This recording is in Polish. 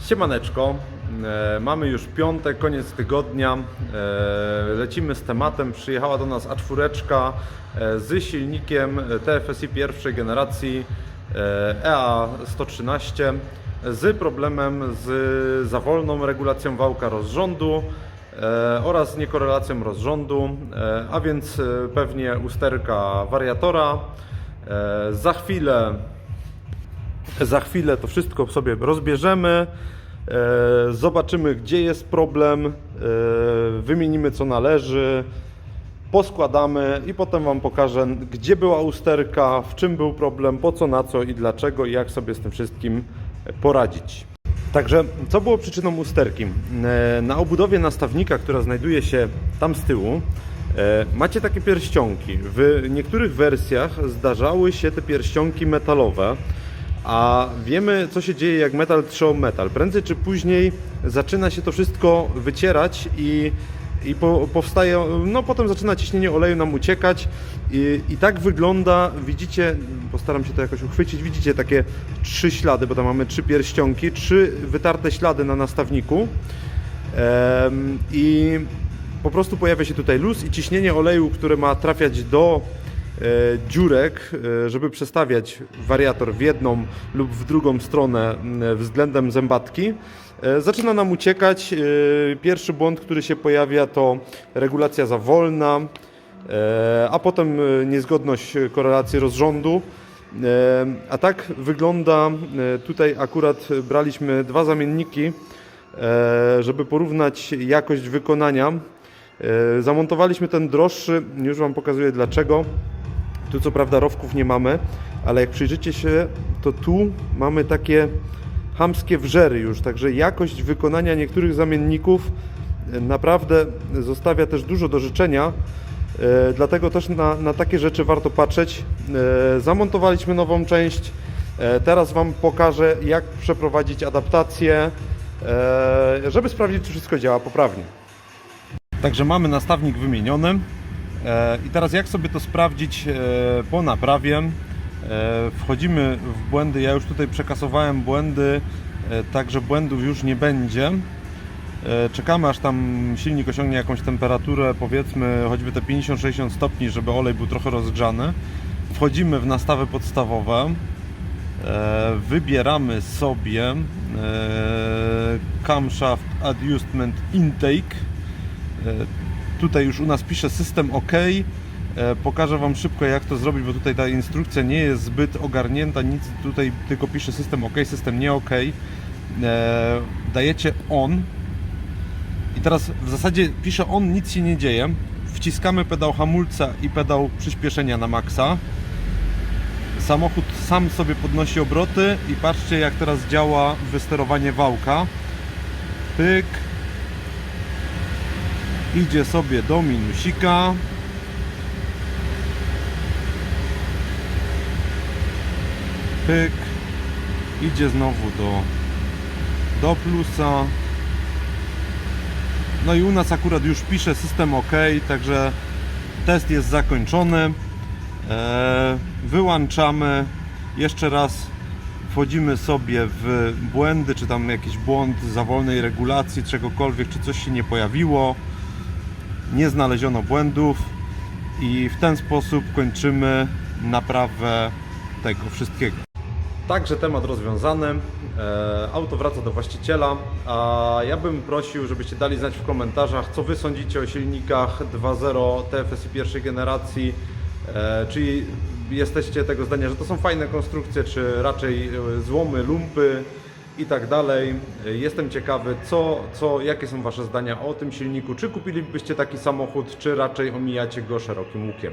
Siemaneczko, e, mamy już piątek, koniec tygodnia, e, lecimy z tematem, przyjechała do nas A4 e, z silnikiem TFSI pierwszej generacji e, EA113 z problemem z za wolną regulacją wałka rozrządu e, oraz niekorelacją rozrządu, e, a więc e, pewnie usterka wariatora. E, Za chwilę za chwilę to wszystko sobie rozbierzemy, e, zobaczymy gdzie jest problem, e, wymienimy co należy, poskładamy i potem Wam pokażę gdzie była usterka, w czym był problem, po co, na co i dlaczego i jak sobie z tym wszystkim poradzić. Także co było przyczyną usterki? E, Na obudowie nastawnika, która znajduje się tam z tyłu, macie takie pierścionki. W niektórych wersjach zdarzały się te pierścionki metalowe, a wiemy co się dzieje jak metal trze metal. Prędzej czy później zaczyna się to wszystko wycierać i i po, powstaje, no potem zaczyna ciśnienie oleju nam uciekać i, i tak wygląda, widzicie, postaram się to jakoś uchwycić, widzicie takie trzy ślady, bo tam mamy trzy pierścionki, trzy wytarte ślady na nastawniku Em, i po prostu pojawia się tutaj luz i ciśnienie oleju, które ma trafiać do dziurek, e, żeby przestawiać wariator w jedną lub w drugą stronę m, względem zębatki, e, zaczyna nam uciekać. E, Pierwszy błąd, który się pojawia to regulacja za wolna, e, a potem e, niezgodność korelacji rozrządu. E, A tak wygląda, e, tutaj akurat braliśmy dwa zamienniki, e, żeby porównać jakość wykonania. E, Zamontowaliśmy ten droższy, już Wam pokazuję dlaczego. Tu co prawda rowków nie mamy, ale jak przyjrzycie się, to tu mamy takie hamskie wrzery już, także jakość wykonania niektórych zamienników e, naprawdę zostawia też dużo do życzenia. E, Dlatego też na, na takie rzeczy warto patrzeć. E, Zamontowaliśmy nową część. Teraz Wam pokażę, jak przeprowadzić adaptację, żeby sprawdzić, czy wszystko działa poprawnie. Także mamy nastawnik wymieniony. E, I teraz jak sobie to sprawdzić e, po naprawie? E, Wchodzimy w błędy. Ja już tutaj przekasowałem błędy, także błędów już nie będzie. Czekamy aż tam silnik osiągnie jakąś temperaturę, powiedzmy choćby te 50-60 stopni, żeby olej był trochę rozgrzany. Wchodzimy w nastawy podstawowe. Wybieramy sobie camshaft adjustment intake. Tutaj już u nas pisze system OK. E, Pokażę Wam szybko jak to zrobić, bo tutaj ta instrukcja nie jest zbyt ogarnięta, nic tutaj tylko pisze system OK, system nie OK. E, Dajecie on i teraz w zasadzie pisze on, nic się nie dzieje. Wciskamy pedał hamulca i pedał przyspieszenia na maksa. Samochód sam sobie podnosi obroty i patrzcie jak teraz działa wysterowanie wałka. Pyk, idzie sobie do minusika. Pyk. Idzie znowu do, do plusa. No i u nas akurat już pisze system OK, także test jest zakończony. Eee, wyłączamy. Jeszcze raz wchodzimy sobie w błędy, czy tam jakiś błąd za wolnej regulacji, czegokolwiek, czy coś się nie pojawiło. Nie znaleziono błędów i w ten sposób kończymy naprawę tego wszystkiego. Także temat rozwiązany. E, Auto wraca do właściciela, a ja bym prosił, żebyście dali znać w komentarzach, co Wy sądzicie o silnikach 2.0 TFSI pierwszej generacji. E, Czy jesteście tego zdania, że to są fajne konstrukcje, czy raczej e, złomy, lumpy i tak dalej. Jestem ciekawy, co, co, jakie są Wasze zdania o tym silniku. Czy kupilibyście taki samochód, czy raczej omijacie go szerokim łukiem.